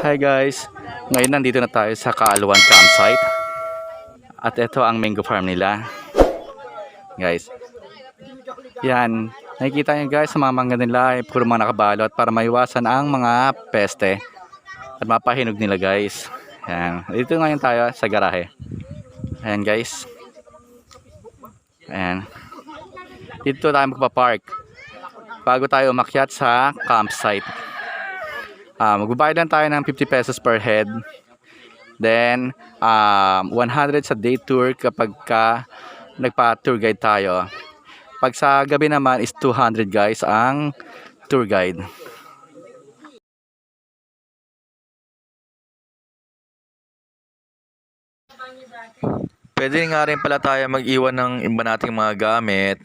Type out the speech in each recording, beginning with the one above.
Hi guys, ngayon nandito na tayo sa Kaaluan campsite. At ito ang mango farm nila. Guys. Yan, nakikita nyo guys sa mga mangga nila ay puro mga nakabalot para maiwasan ang mga peste At mapahinog nila guys. Yan, dito ngayon tayo sa garahe. Ayan guys. Ayan. Dito tayo magpa-park Bago tayo umakyat sa campsite Ah, magbabayad lang tayo ng 50 pesos per head. Then, um, 100 sa day tour kapag ka nagpa-tour guide tayo. Pag sa gabi naman is 200 guys ang tour guide. Pwede nga rin pala tayo mag-iwan ng iba nating mga gamit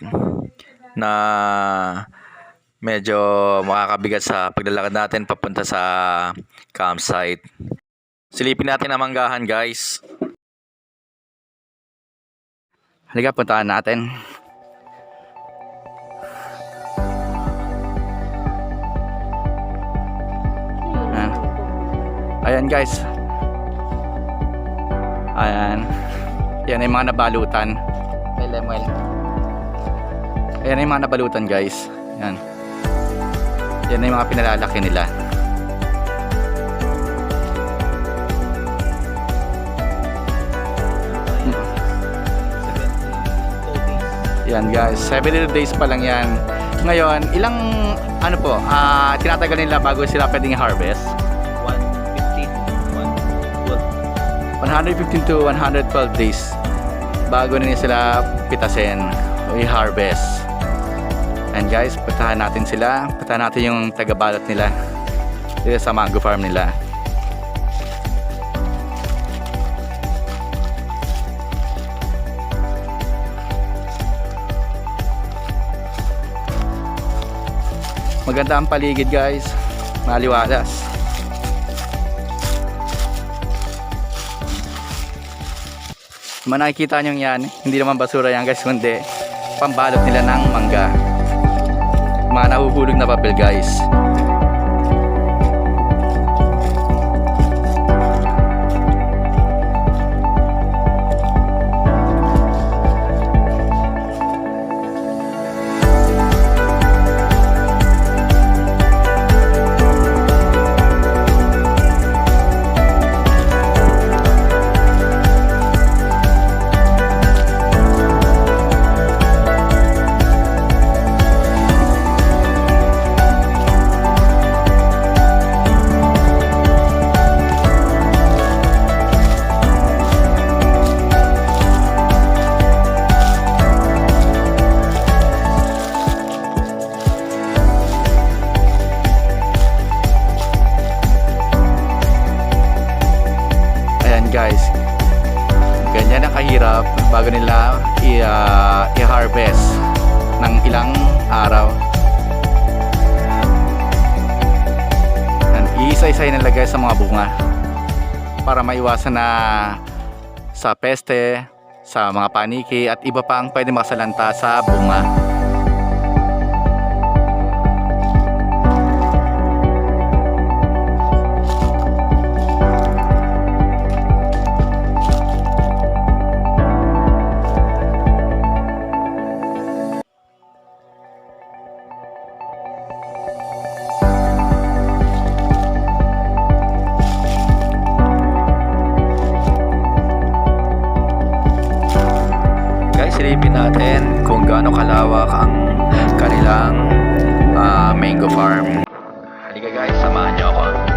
na medyo makakabigat sa paglalakad natin papunta sa campsite. Silipin natin ang manggahan guys. Halika, puntahan natin. Ayan guys. Ayan. Yan ay mga nabalutan. Lemuel. Ayan ay mga nabalutan guys. Yan. Yan ay mga pinalalaki nila. Yan guys, 72 days pa lang yan. Ngayon, ilang ano po, ah tinatagal nila bago sila pwedeng harvest? 115 to 112 days bago nila sila pitasin o i-harvest. And guys, puntahan natin sila. Puntahan natin yung tagabalot nila dito sa mango farm nila. Maganda ang paligid guys. Maliwalas. Kung nakikita nyo yan, hindi naman basura yan guys, kundi pambalot nila ng mangga. Mga nahuhulog na papel guys. Guys. Ganyan ang kahirap bago nila i- ah, i-harvest ng ilang araw. Ayan, Iisa-isay nila guys sa mga bunga para maiwasan na sa peste, sa mga paniki at iba pang pwede makasalanta sa bunga. gaano kalawak ang kanilang uh, mango farm. Halika guys, samahan niyo ako.